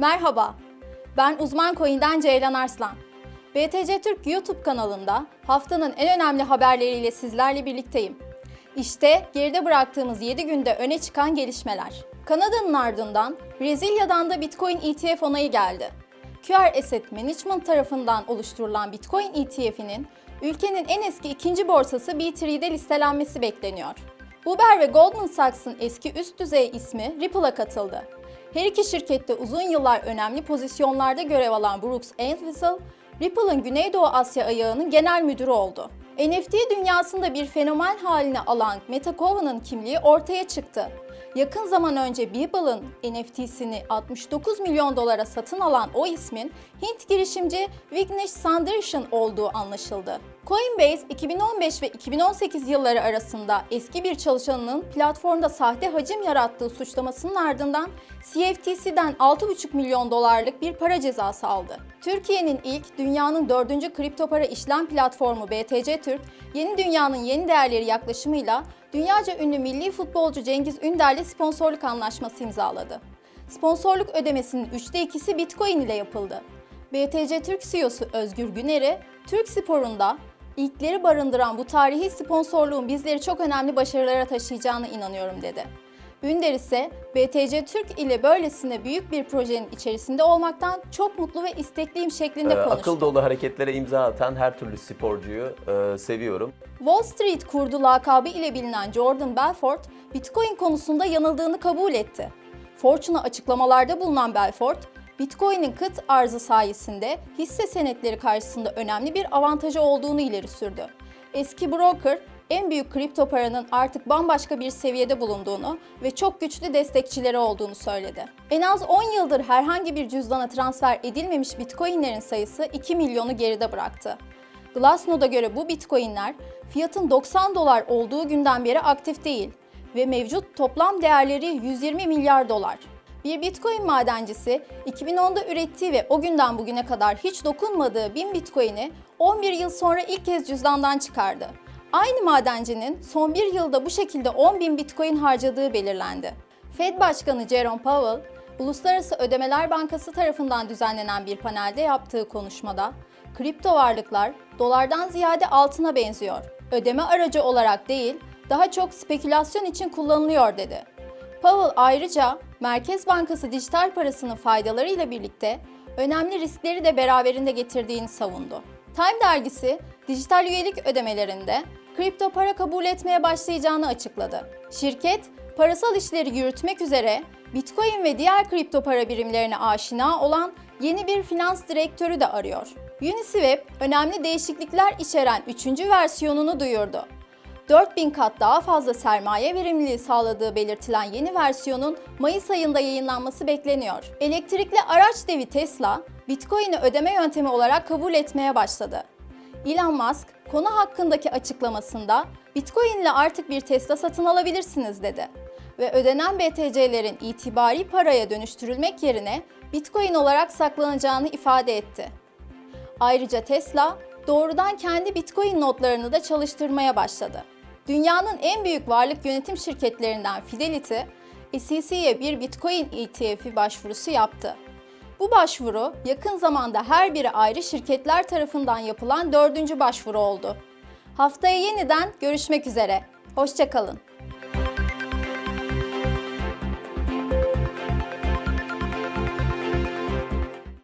Merhaba, ben uzman coin'den Ceylan Arslan. BTC Türk YouTube kanalında haftanın en önemli haberleriyle sizlerle birlikteyim. İşte geride bıraktığımız 7 günde öne çıkan gelişmeler. Kanada'nın ardından Brezilya'dan da Bitcoin ETF onayı geldi. QR Asset Management tarafından oluşturulan Bitcoin ETF'inin ülkenin en eski ikinci borsası B3'de listelenmesi bekleniyor. Uber ve Goldman Sachs'ın eski üst düzey ismi Ripple'a katıldı. Her iki şirkette uzun yıllar önemli pozisyonlarda görev alan Brooks Anfield, Ripple'ın Güneydoğu Asya ayağının genel müdürü oldu. NFT dünyasında bir fenomen haline alan MetaCoin'in kimliği ortaya çıktı. Yakın zaman önce Beeple'ın NFT'sini 69 milyon dolara satın alan o ismin Hint girişimci Vignesh Sandarshan olduğu anlaşıldı. Coinbase 2015 ve 2018 yılları arasında eski bir çalışanının platformda sahte hacim yarattığı suçlamasının ardından CFTC'den 6,5 milyon dolarlık bir para cezası aldı. Türkiye'nin ilk, dünyanın dördüncü kripto para işlem platformu BTC Türk, yeni dünyanın yeni değerleri yaklaşımıyla dünyaca ünlü milli futbolcu Cengiz Ünder'le sponsorluk anlaşması imzaladı. Sponsorluk ödemesinin üçte ikisi Bitcoin ile yapıldı. BTC Türk CEO'su Özgür Güner'i, Türk sporunda ilkleri barındıran bu tarihi sponsorluğun bizleri çok önemli başarılara taşıyacağına inanıyorum dedi. Ünder ise BTC Türk ile böylesine büyük bir projenin içerisinde olmaktan çok mutlu ve istekliyim şeklinde Ee, konuştu. akıl dolu hareketlere imza atan her türlü sporcuyu e, seviyorum. Wall Street kurdu lakabı ile bilinen Jordan Belfort, Bitcoin konusunda yanıldığını kabul etti. Fortune'a açıklamalarda bulunan Belfort, Bitcoin'in kıt arzı sayesinde hisse senetleri karşısında önemli bir avantajı olduğunu ileri sürdü. Eski broker, en büyük kripto paranın artık bambaşka bir seviyede bulunduğunu ve çok güçlü destekçileri olduğunu söyledi. En az 10 yıldır herhangi bir cüzdana transfer edilmemiş Bitcoin'lerin sayısı 2 milyonu geride bıraktı. Glassnode'a göre bu bitcoinler fiyatın 90 dolar olduğu günden beri aktif değil ve mevcut toplam değerleri 120 milyar dolar. Bir bitcoin madencisi 2010'da ürettiği ve o günden bugüne kadar hiç dokunmadığı 1000 bitcoin'i 11 yıl sonra ilk kez cüzdandan çıkardı. Aynı madencinin son bir yılda bu şekilde 10.000 bitcoin harcadığı belirlendi. Fed Başkanı Jerome Powell, Uluslararası Ödemeler Bankası tarafından düzenlenen bir panelde yaptığı konuşmada, kripto varlıklar dolardan ziyade altına benziyor. Ödeme aracı olarak değil, daha çok spekülasyon için kullanılıyor dedi. Powell ayrıca Merkez Bankası dijital parasının faydalarıyla birlikte önemli riskleri de beraberinde getirdiğini savundu. Time dergisi dijital üyelik ödemelerinde kripto para kabul etmeye başlayacağını açıkladı. Şirket, parasal işleri yürütmek üzere Bitcoin ve diğer kripto para birimlerine aşina olan yeni bir finans direktörü de arıyor. Uniswap, önemli değişiklikler içeren 3. versiyonunu duyurdu. 4000 kat daha fazla sermaye verimliliği sağladığı belirtilen yeni versiyonun Mayıs ayında yayınlanması bekleniyor. Elektrikli araç devi Tesla, Bitcoin'i ödeme yöntemi olarak kabul etmeye başladı. Elon Musk, konu hakkındaki açıklamasında Bitcoin ile artık bir Tesla satın alabilirsiniz dedi ve ödenen BTC'lerin itibari paraya dönüştürülmek yerine Bitcoin olarak saklanacağını ifade etti. Ayrıca Tesla doğrudan kendi Bitcoin notlarını da çalıştırmaya başladı. Dünyanın en büyük varlık yönetim şirketlerinden Fidelity, SEC'ye bir Bitcoin ETF'i başvurusu yaptı. Bu başvuru yakın zamanda her biri ayrı şirketler tarafından yapılan dördüncü başvuru oldu. Haftaya yeniden görüşmek üzere. Hoşçakalın.